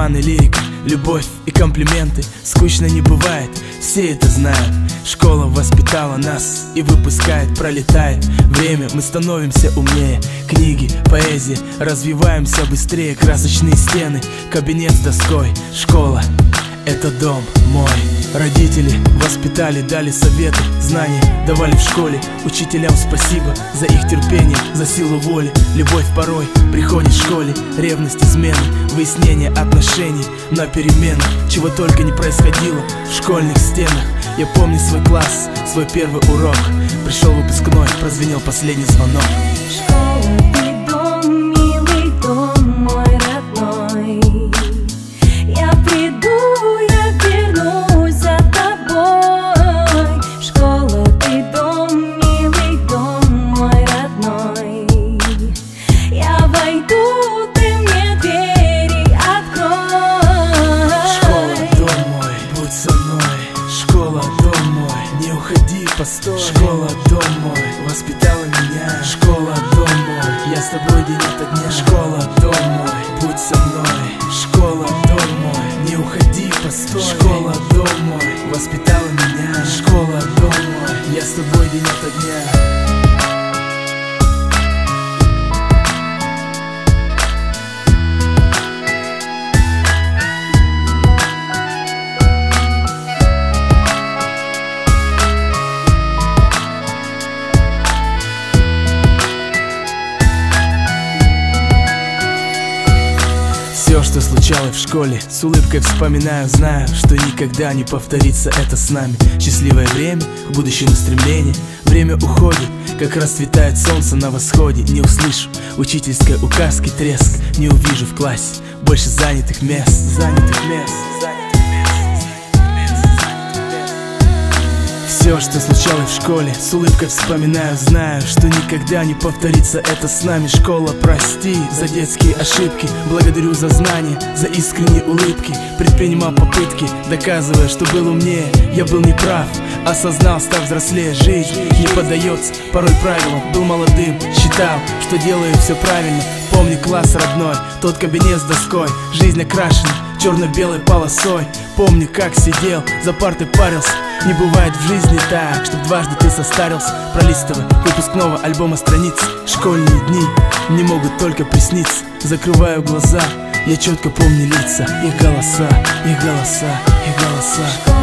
моменты Романы, лирика, любовь и комплименты. Скучно не бывает, все это знают. Школа воспитала нас и выпускает, пролетает. Время, мы становимся умнее. Книги, поэзия, развиваемся быстрее. Красочные стены, кабинет с доской Школа, это дом мой. Родители воспитали, дали советы, знания давали в школе. Учителям спасибо за их терпение, за силу воли. Любовь порой приходит в школе. Ревность, измены, выяснение отношений На перемену, чего только не происходило в школьных стенах. Я помню свой класс, свой первый урок. Пришел выпускной, прозвенел последний звонок. Школа, улыбкой вспоминаю, знаю, что никогда не повторится это с нами. Счастливое время, к будущему стремление, время уходит, как расцветает солнце на восходе. Не услышу учительской указки треск, не увижу в классе больше занятых мест, занятых мест, Все, что случалось в школе, с улыбкой вспоминаю, знаю, что никогда не повторится это с нами. Школа, прости за детские ошибки, благодарю за знания, за искренние улыбки. Предпринимал попытки, доказывая, что был умнее, я был неправ Осознал, став взрослее, жизнь не поддается порой правилам. Был молодым, считал, что делаю все правильно. Помню класс родной, тот кабинет с доской. Жизнь окрашена черно-белой полосой. Помню, как сидел, за партой парился Не бывает в жизни так, чтоб дважды ты состарился. Пролистывая выпускного альбома страниц. Школьные дни не могут только присниться. Закрываю глаза, я четко помню лица. Их голоса, их голоса, их голоса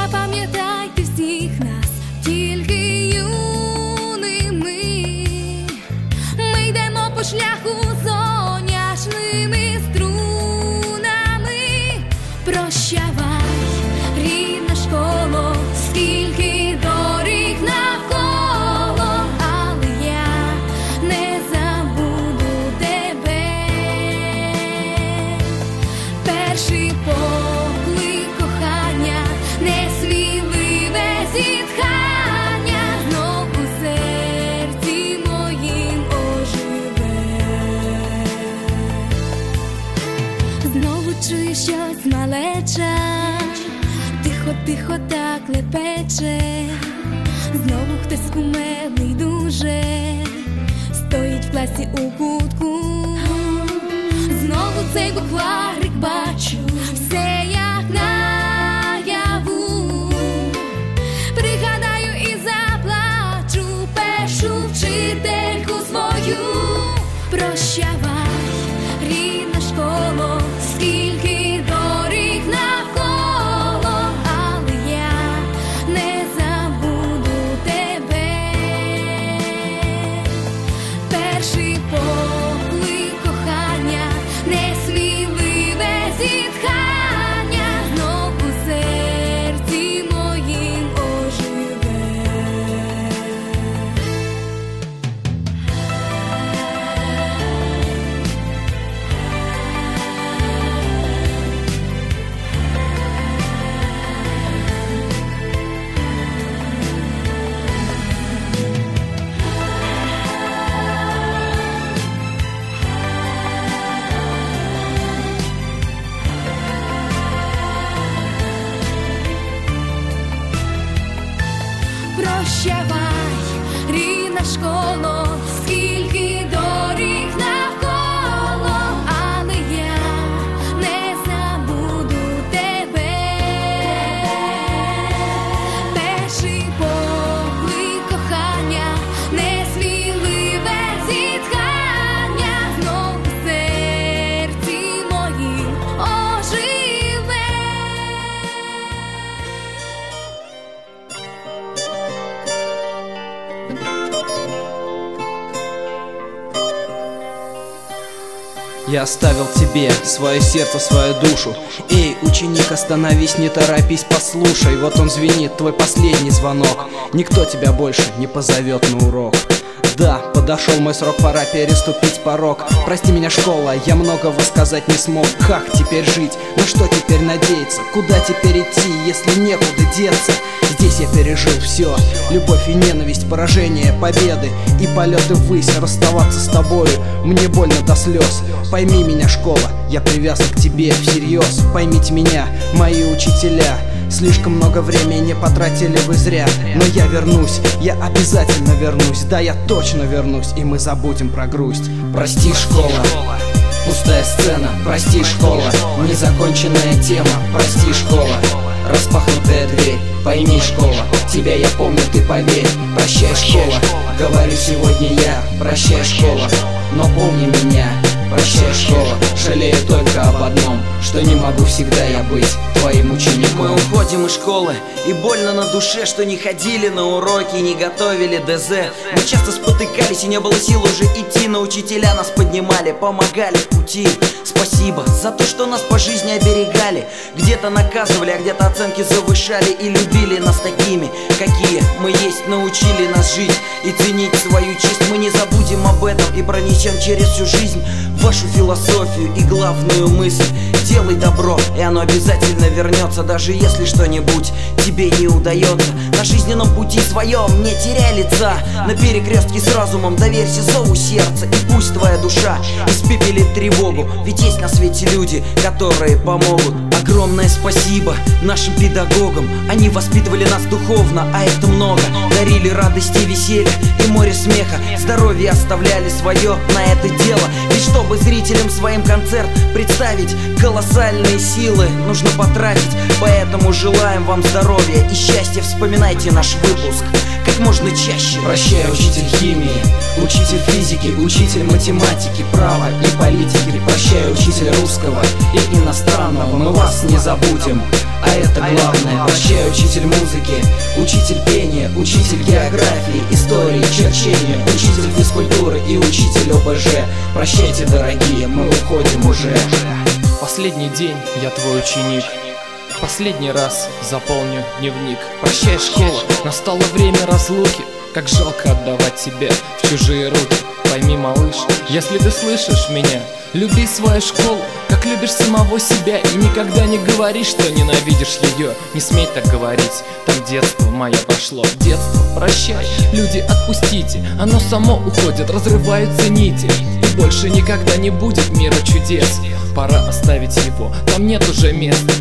запам'ятайте всіх нас, тільки юними. Ми йдемо по шляху. хтось кумедний дуже стоїть в класі у кутку, знову цей букварик бачу. Оставил тебе свое сердце, свою душу. Эй, ученик, остановись, не торопись, послушай. Вот он звенит, твой последний звонок. Никто тебя больше не позовет на урок да, подошел мой срок, пора переступить порог. Прости меня, школа, я многого сказать не смог. Как теперь жить? На что теперь надеяться? Куда теперь идти, если некуда деться? Здесь я пережил все Любовь и ненависть, поражение, победы. И полеты ввысь, расставаться с тобою. Мне больно до слез Пойми меня, школа, я привязан к тебе всерьез Поймите меня, мои учителя Слишком много времени потратили вы зря. Но я вернусь, я обязательно вернусь. Да, я точно вернусь, и мы забудем про грусть. Прости, школа, Пустая сцена, прости, школа. Незаконченная тема, прости, школа. Распахнутая дверь, пойми, школа. Тебя я помню, ты поверь. Прощай, школа, говорю сегодня я. Прощай, школа, но помни меня Прощай, школа, жалею только об одном Что не могу всегда я быть твоим учеником. Мы уходим из школы И больно на душе, что не ходили на уроки Не готовили ДЗ. Мы часто спотыкались и не было сил уже идти. Но учителя нас поднимали, помогали в пути. Спасибо за то, что нас по жизни оберегали. Где-то наказывали, а где-то оценки завышали И любили нас такими, какие мы есть. Научили нас жить и ценить свою честь. Мы не забудем об этом и пронесем через всю жизнь Вашу философию и главную мысль. Делай добро, и оно обязательно вернется Даже если что-нибудь тебе не удается. На жизненном пути своем не теряй лица. На перекрестке с разумом доверься зову сердца И пусть твоя душа испепелит тревогу. Ведь есть на свете люди, которые помогут. Огромное спасибо нашим педагогам. Они воспитывали нас духовно, а это много. Дарили радости веселье и море смеха. Здоровье оставляли свое на это дело. Ведь чтобы зрителям своим концерт представить. Колоссальные силы нужно потратить Поэтому желаем вам здоровья и счастья. Вспоминайте наш выпуск как можно чаще. Прощай, учитель химии, учитель физики, учитель математики, права и политики. Прощай, учитель русского и иностранного, мы вас не забудем. А это главное. Прощай, учитель музыки, учитель пения, учитель географии, истории, черчения Учитель физкультуры и учитель ОБЖ. Прощайте, дорогие, мы уходим уже. Последний день я твой ученик Последний раз заполню дневник. Прощай, школа, настало время разлуки. Как жалко отдавать себя в чужие руки. Пойми, малыш, если ты слышишь меня Люби свою школу, как любишь самого себя И никогда не говори, что ненавидишь ее Не смей так говорить, так детство мое прошло. Детство, прощай, люди, отпустите. Оно само уходит, разрываются нити. И больше никогда не будет мира чудес. Пора оставить его, там нет уже места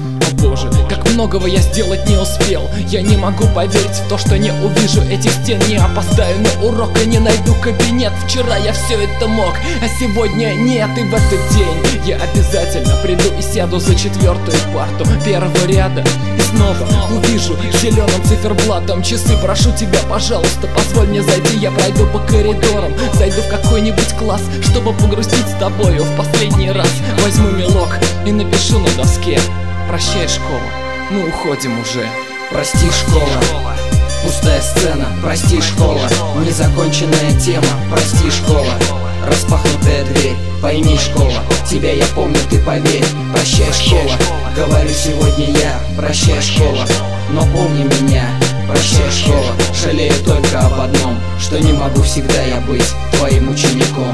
боже, как многого я сделать не успел. Я не могу поверить в то, что не увижу этих стен. Не опоздаю на урок и не найду кабинет. Вчера я все это мог, а сегодня нет. И в этот день я обязательно приду и сяду за четвертую парту Первого ряда. И снова увижу зеленым циферблатом часы. Прошу тебя, пожалуйста, позволь мне зайти. Я пройду по коридорам, зайду в какой-нибудь класс Чтобы погрустить с тобою в последний раз. Возьму мелок и напишу на доске Прощай, школа, мы уходим уже. Прости, школа, пустая сцена, прости, школа. Незаконченная тема, прости, школа. Распахнутая дверь, пойми, школа. Тебя я помню, ты поверь. Прощай, школа, говорю сегодня я. Прощай, школа, но помни меня. Прощай, школа, жалею только об одном Что не могу всегда я быть твоим учеником